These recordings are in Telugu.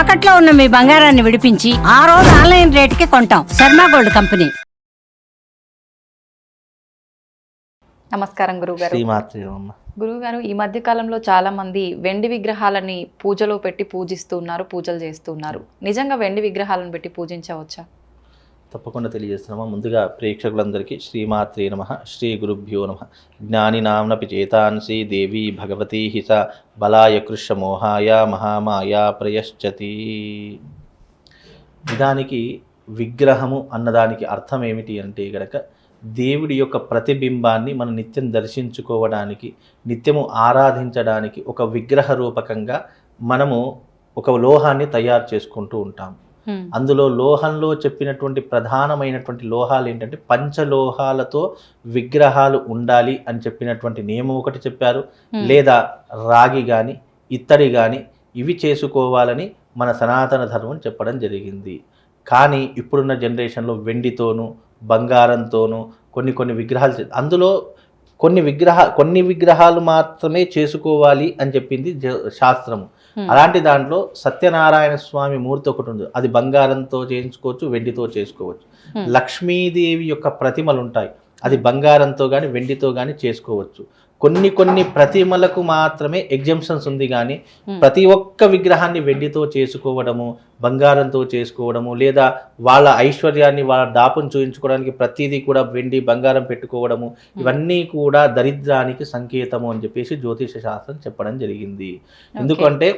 తాకట్లో ఉన్న మీ బంగారాన్ని విడిపించి ఆ రోజు ఆన్లైన్ రేటుకి కొంటాం. Sharma gold company. నమస్కారం గురుగారు గురుగారు ఈ మధ్య కాలంలో చాలా మంది వెండి విగ్రహాలని పూజలో పెట్టి పూజిస్తున్నారు పూజలు చేస్తున్నారు నిజంగా వెండి విగ్రహాలను పెట్టి పూజించవచ్చా? తప్పకుండా తెలియజేస్తున్నాము. ముందుగా ప్రేక్షకులందరికీ శ్రీమాత్రే నమ శ్రీ గురుభ్యో నమ. జ్ఞాని నామ్నపి చేతాంసి దేవి భగవతీ హిస బలాయ కృష్ణ మోహాయ మహామాయా ప్రయశ్చతి. నిజానికి విగ్రహము అన్నదానికి అర్థం ఏమిటి అంటే గనక దేవుడి యొక్క ప్రతిబింబాన్ని మనం నిత్యం దర్శించుకోవడానికి నిత్యము ఆరాధించడానికి ఒక విగ్రహ రూపకంగా మనము ఒక లోహాన్ని తయారు చేసుకుంటూ ఉంటాం. అందులో లోహంలో చెప్పినటువంటి ప్రధానమైనటువంటి లోహాలు ఏంటంటే పంచలోహాలతో విగ్రహాలు ఉండాలి అని చెప్పినటువంటి నియమం ఒకటి చెప్పారు. లేదా రాగి కానీ ఇత్తడి కానీ ఇవి చేసుకోవాలని మన సనాతన ధర్మం చెప్పడం జరిగింది కానీ ఇప్పుడున్న జనరేషన్లో వెండితోనూ బంగారంతోనూ కొన్ని కొన్ని విగ్రహాలు అందులో కొన్ని విగ్రహ కొన్ని విగ్రహాలు మాత్రమే చేసుకోవాలి అని చెప్పింది శాస్త్రము. అలాంటి దాంట్లో సత్యనారాయణ స్వామి మూర్తి ఒకటి ఉంది. అది బంగారంతో చేయించుకోవచ్చు వెండితో చేసుకోవచ్చు. Hmm. లక్ష్మీదేవి యొక్క ప్రతిమలు ఉంటాయి అది బంగారంతో కానీ వెండితో కానీ చేసుకోవచ్చు. కొన్ని కొన్ని ప్రతిమలకు మాత్రమే ఎగ్జంప్షన్స్ ఉంది కానీ Hmm. ప్రతి ఒక్క విగ్రహాన్ని వెండితో చేసుకోవడము బంగారంతో చేసుకోవడము లేదా వాళ్ళ ఐశ్వర్యాన్ని వాళ్ళ డాపును చూయించుకోవడానికి ప్రతిదీ కూడా వెండి బంగారం పెట్టుకోవడము ఇవన్నీ కూడా దరిద్రానికి సంకేతము అని చెప్పేసి జ్యోతిష శాస్త్రం చెప్పడం జరిగింది. ఎందుకంటే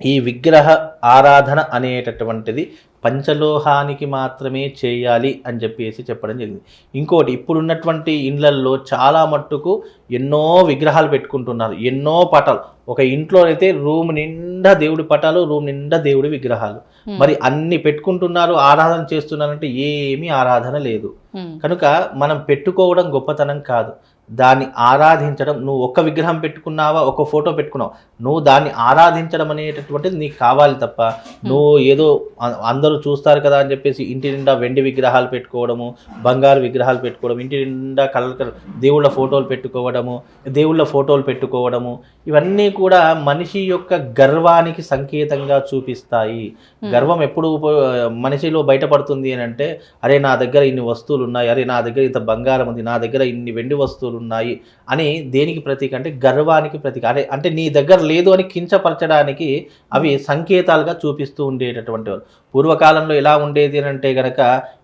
ఈ విగ్రహ ఆరాధన అనేటటువంటిది పంచలోహానికి మాత్రమే చేయాలి అని చెప్పేసి చెప్పడం జరిగింది. ఇంకోటి ఇప్పుడున్నటువంటి ఇండ్లల్లో చాలా మట్టుకు ఎన్నో విగ్రహాలు పెట్టుకుంటున్నారు. ఎన్నో పటాలు. ఒక ఇంట్లో అయితే రూమ్ నిండా దేవుడి పటాలు రూమ్ నిండా దేవుడి విగ్రహాలు. మరి అన్ని పెట్టుకుంటున్నారు ఆరాధన చేస్తున్నారంటే ఏమీ ఆరాధన లేదు. కనుక మనం పెట్టుకోవడం గొప్పతనం కాదు. దాన్ని ఆరాధించడం నువ్వు ఒక్క విగ్రహం పెట్టుకున్నావా ఒక ఫోటో పెట్టుకున్నావు? నువ్వు దాన్ని ఆరాధించడం అనేటటువంటిది నీకు కావాలి తప్ప నువ్వు ఏదో అ- అందరూ చూస్తారు కదా అని చెప్పేసి ఇంటి నిండా వెండి విగ్రహాలు పెట్టుకోవడము బంగారు విగ్రహాలు పెట్టుకోవడం ఇంటి నిండా కలర్ కలర్ దేవుళ్ళ ఫోటోలు పెట్టుకోవడము దేవుళ్ళ ఫోటోలు పెట్టుకోవడము ఇవన్నీ కూడా మనిషి యొక్క గర్వానికి సంకేతంగా చూపిస్తాయి. గర్వం ఎప్పుడు మనిషిలో బయటపడుతుంది అని అంటే అరే నా దగ్గర ఇన్ని వస్తువులు ఉన్నాయి అరే నా దగ్గర ఇంత బంగారం ఉంది నా దగ్గర ఇన్ని వెండి వస్తువులు ఉన్నాయి అని దేనికి ప్రతీక అంటే గర్వానికి ప్రతీక. అరే అంటే నీ దగ్గర లేదు అని కించపరచడానికి అవి సంకేతాలుగా చూపిస్తూ ఉండేటటువంటి వారు పూర్వకాలంలో ఎలా ఉండేది అంటే గనక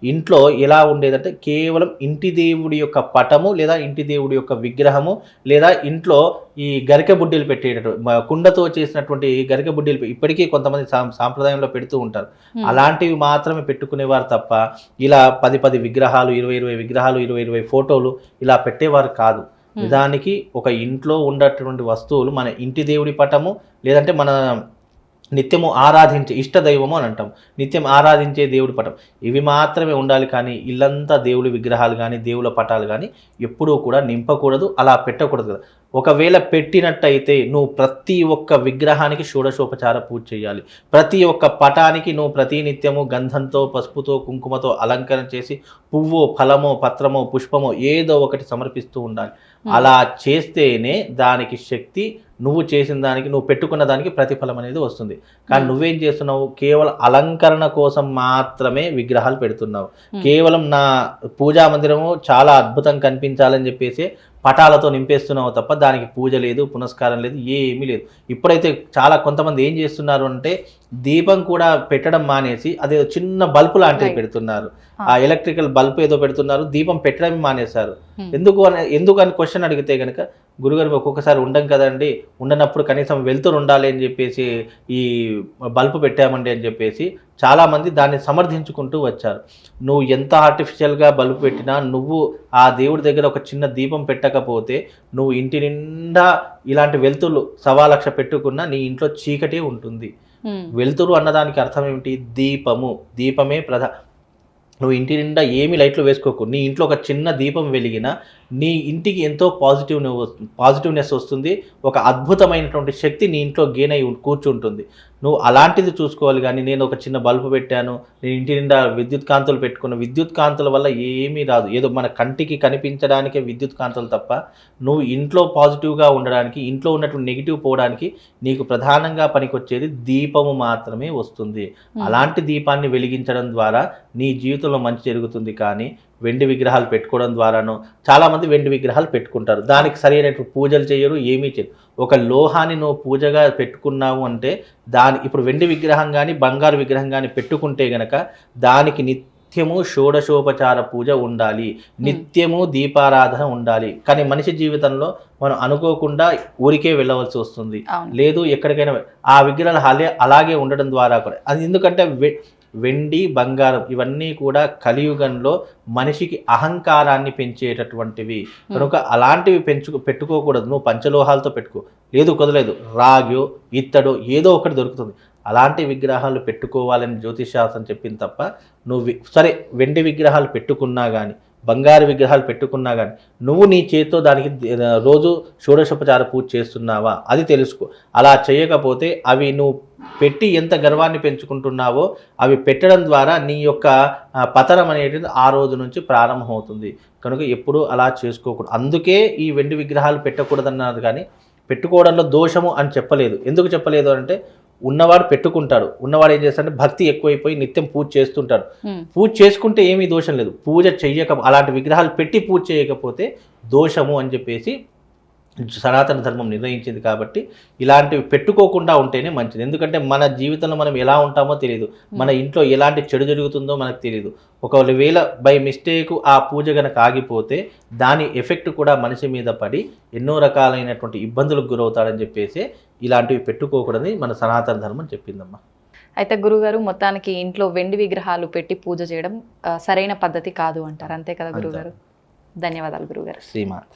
ఇంట్లో ఎలా ఉండేదంటే కేవలం ఇంటి దేవుడి యొక్క పటము లేదా ఇంటి దేవుడి యొక్క విగ్రహము లేదా ఇంట్లో ఈ గరిక బుడ్డీలు పెట్టేటటువంటి కుండతో చేసినటువంటి గరిక బుడ్డీలు ఇప్పటికీ కొంతమంది సాం- సాంప్రదాయంలో పెడుతూ ఉంటారు. అలాంటివి మాత్రమే పెట్టుకునేవారు తప్ప ఇలా పది పది విగ్రహాలు ఇరవై ఇరవై విగ్రహాలు ఇరవై ఇరవై ఫోటోలు ఇలా పెట్టేవారు కాదు. నిజానికి ఒక ఇంట్లో ఉన్నటువంటి వస్తువులు మన ఇంటి దేవుడి పటము లేదంటే మన నిత్యము ఆరాధించే ఇష్ట దైవము అని అంటాం. నిత్యం ఆరాధించే దేవుడి పటం. ఇవి మాత్రమే ఉండాలి కానీ ఇల్లంతా దేవుడి విగ్రహాలు కానీ దేవుళ్ళ పటాలు కానీ ఎప్పుడూ కూడా నింపకూడదు అలా పెట్టకూడదు కదా. ఒకవేళ పెట్టినట్టయితే నువ్వు ప్రతి ఒక్క విగ్రహానికి షోడశోపచార పూజ చేయాలి. ప్రతి ఒక్క పటానికి నువ్వు ప్రతి నిత్యము గంధంతో పసుపుతో కుంకుమతో అలంకరణ చేసి పువ్వు ఫలమో పత్రమో పుష్పమో ఏదో ఒకటి సమర్పిస్తూ ఉండాలి. అలా చేస్తేనే దానికి శక్తి నువ్వు చేసిన దానికి నువ్వు పెట్టుకున్న దానికి ప్రతిఫలం అనేది వస్తుంది. కానీ నువ్వేం చేస్తున్నావు? కేవలం అలంకరణ కోసం మాత్రమే విగ్రహాలు పెడుతున్నావు. కేవలం నా పూజా మందిరము చాలా అద్భుతం కనిపించాలని చెప్పేసి పటాలతో నింపేస్తున్నావు తప్ప దానికి పూజ లేదు పునస్కారం లేదు ఏమీ లేదు. ఇప్పుడైతే చాలా కొంతమంది ఏం చేస్తున్నారు అంటే దీపం కూడా పెట్టడం మానేసి అదే చిన్న బల్బు లాంటిది. పెడుతున్నారు. Ah. ఆ ఎలక్ట్రికల్ బల్బ్ ఏదో పెడుతున్నారు దీపం పెట్టడం మానేశారు. Hmm. ఎందుకు అని ఎందుకు అని క్వశ్చన్ అడిగితే కనుక గురుగారు ఒక్కొక్కసారి ఉండం కదండి ఉండనప్పుడు కనీసం వెళ్తురు ఉండాలి అని చెప్పేసి ఈ బల్బు పెట్టామండి అని చెప్పేసి చాలామంది దాన్ని సమర్థించుకుంటూ వచ్చారు. నువ్వు ఎంత ఆర్టిఫిషియల్గా బల్బు పెట్టినా నువ్వు ఆ దేవుడి దగ్గర ఒక చిన్న దీపం పెట్టకపోతే నువ్వు ఇంటి నిండా ఇలాంటి వెలుతురు సవా లక్ష పెట్టుకున్నా నీ ఇంట్లో చీకటే ఉంటుంది. వెలుతురు అన్నదానికి అర్థం ఏమిటి? దీపము. దీపమే ప్రధా నువ్వు ఇంటి నిండా ఏమి లైట్లు వేసుకోకు. నీ ఇంట్లో ఒక చిన్న దీపం వెలిగినా నీ ఇంటికి ఎంతో పాజిటివ్ పాజిటివ్నెస్ వస్తుంది. ఒక అద్భుతమైనటువంటి శక్తి నీ ఇంట్లో గెయిన్ అయి కూర్చుంటుంది. నువ్వు అలాంటిది చూసుకోవాలి కానీ నేను ఒక చిన్న బల్బు పెట్టాను నేను ఇంటి నిండా విద్యుత్ కాంతులు పెట్టుకున్న విద్యుత్ కాంతుల వల్ల ఏమీ రాదు. ఏదో మన కంటికి కనిపించడానికే విద్యుత్ కాంతులు తప్ప నువ్వు ఇంట్లో పాజిటివ్గా ఉండడానికి ఇంట్లో ఉన్నటువంటి నెగిటివ్ పోవడానికి నీకు ప్రధానంగా పనికొచ్చేది దీపము మాత్రమే వస్తుంది. అలాంటి దీపాన్ని వెలిగించడం ద్వారా నీ జీవితంలో మంచి జరుగుతుంది కానీ వెండి విగ్రహాలు పెట్టుకోవడం ద్వారానో చాలామంది వెండి విగ్రహాలు పెట్టుకుంటారు. దానికి సరైనటువంటి పూజలు చేయరు ఏమీ చేయరు. ఒక లోహాన్ని నువ్వు పూజగా పెట్టుకున్నావు అంటే దాని ఇప్పుడు వెండి విగ్రహం కానీ బంగారు విగ్రహం కానీ పెట్టుకుంటే గనక దానికి నిత్యము షోడశోపచార పూజ ఉండాలి. నిత్యము దీపారాధన ఉండాలి. కానీ మనిషి జీవితంలో మనం అనుకోకుండా ఊరికే వెళ్ళవలసి వస్తుంది. లేదు ఎక్కడికైనా ఆ విగ్రహాలు అలే అలాగే ఉండడం ద్వారా కూడా. అది ఎందుకంటే వెండి బంగారం ఇవన్నీ కూడా కలియుగంలో మనిషికి అహంకారాన్ని పెంచేటటువంటివి. కనుక అలాంటివి పెంచు పెట్టుకోకూడదు. నువ్వు పంచలోహాలతో పెట్టుకో. లేదు కుదరలేదు. రాగ్యో ఇత్తడో ఏదో ఒకటి దొరుకుతుంది. అలాంటి విగ్రహాలు పెట్టుకోవాలని జ్యోతిషాస్త్రం చెప్పింది తప్ప నువ్వు సరే వెండి విగ్రహాలు పెట్టుకున్నా కానీ బంగారు విగ్రహాలు పెట్టుకున్నా కానీ నువ్వు నీ చేతితో దానికి రోజు షోడశోపచార పూజ చేస్తున్నావా? అది తెలుసుకో. అలా చేయకపోతే అవి నువ్వు పెట్టి ఎంత గర్వాన్ని పెంచుకుంటున్నావో అవి పెట్టడం ద్వారా నీ యొక్క పతనం అనేటిది ఆ రోజు నుంచి ప్రారంభమవుతుంది. కనుక ఎప్పుడూ అలా చేసుకోకూడదు. అందుకే ఈ వెండి విగ్రహాలు పెట్టకూడదన్నారు కానీ పెట్టుకోవడంలో దోషము అని చెప్పలేదు. ఎందుకు చెప్పలేదు అంటే ఉన్నవాడు పెట్టుకుంటాడు. ఉన్నవాడు ఏం చేస్తాడంటే భక్తి ఎక్కువైపోయి నిత్యం పూజ చేస్తుంటాడు. పూజ చేసుకుంటే ఏమీ దోషం లేదు. పూజ చెయ్యక అలాంటి విగ్రహాలు పెట్టి పూజ చేయకపోతే దోషము అని చెప్పేసి సనాతన ధర్మం నిర్ణయించింది కాబట్టి ఇలాంటివి పెట్టుకోకుండా ఉంటేనే మంచిది. ఎందుకంటే మన జీవితంలో మనం ఎలా ఉంటామో తెలియదు మన ఇంట్లో ఎలాంటి చెడు జరుగుతుందో మనకు తెలియదు ఒకవేళ బై మిస్టేక్ ఆ పూజ గనక ఆగిపోతే దాని ఎఫెక్ట్ కూడా మనిషి మీద పడి ఎన్నో రకాలైనటువంటి ఇబ్బందులకు గురవుతాడని చెప్పేసి ఇలాంటివి పెట్టుకోకూడదని మన సనాతన ధర్మం చెప్పిందమ్మా. అయితే గురుగారు మొత్తానికి ఇంట్లో వెండి విగ్రహాలు పెట్టి పూజ చేయడం సరైన పద్ధతి కాదు అంటారు. అంతే కదా గురుగారు? ధన్యవాదాలు గురుగారు. శ్రీమాత్.